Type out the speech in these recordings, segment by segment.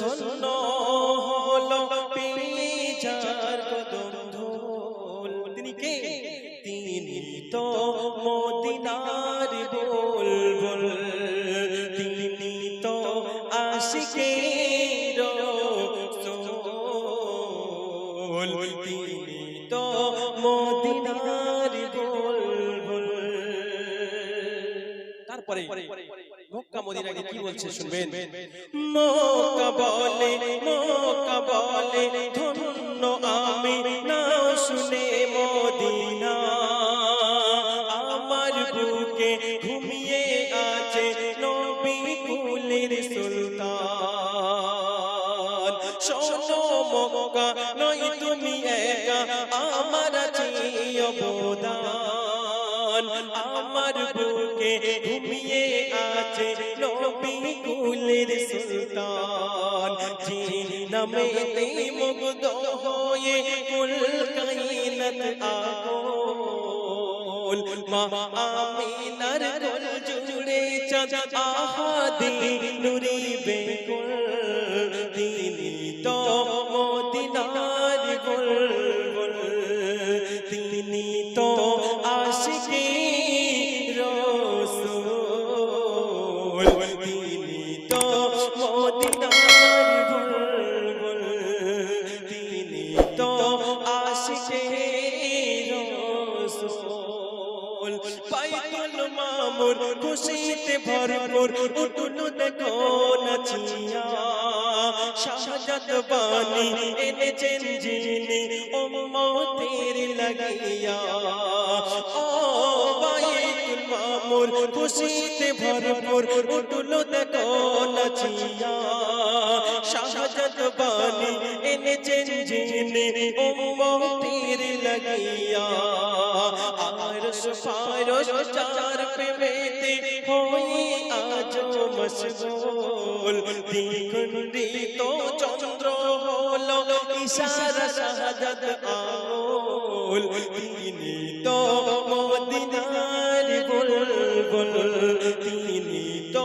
ধন্য হলো পিজার কদম ধুল তিনি কে তিনি তো মদিনার বুলবুল তিনি তো রাসূল তিনি তো মদিনার বুলবুল তারপরে মক্কা মদিনাকে কি বলছে শুনবেন? মক্কা বলে মক্কা বলে ধন্য আমি না শুনে মদিনা। আমার বুকে ঘুমিয়ে আছে নবী কুলের সুলতান। শোনো মক্কা নয় তুমি একা আমার আছি অবদান। আমার বুকে ঘুমিয়ে আছে নবী কুলের সুলতান যে নামেতে মুগ্ধ হয়ে কুল কাইনাত আগোল মা আমিনার কোল জুড়ে চাঁদ আহাদি নুরি বেকুল মামুর খুশিতে ভরপুর উঠুন দেখো নাচিয়া। শাহজাদ বানি এনেছেন যিনি উম্মতের লাগিয়া। ও বাইতুল মামুর খুশিতে ভরপুর উঠুন দেখো নাচিয়া। শাহজাদ বানি এনেছেন যিনি উম্মতের লাগিয়া। ফারশ চার প্রেমেতে হই আজ মশগুল। তো চন্দ্র হলো ইশারা শাহাদাত আঙুল। তিনি তো মদিনার বুলবুল। তিনি তো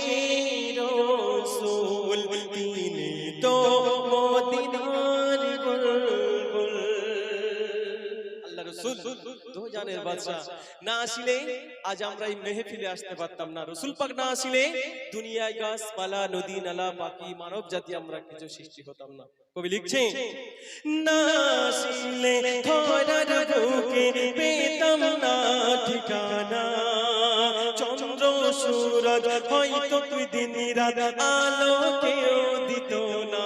রসুল দো জানের বাদশা না আসিলে আজ আমরা এই মেহফিলে আসতে পারতাম না। রসুল পাক না আসিলে দুনিয়ায় গাছপালা, নদী, নালা মানব জাতি আমরা কিছু সৃষ্টি হতাম না। কবি লিখছে চন্দ্র হয়তো তুই দিন আলো কেউ দিত না।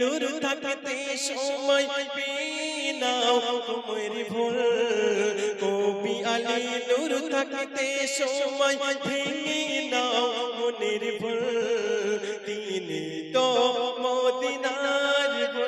নূর থাকতে সময় পিনাও তোমার ভুল। কবি আলী নূর থাকতে সময় ভেঙে নাও, মনের ভুল। তিনি তো মদিনার বুলবুল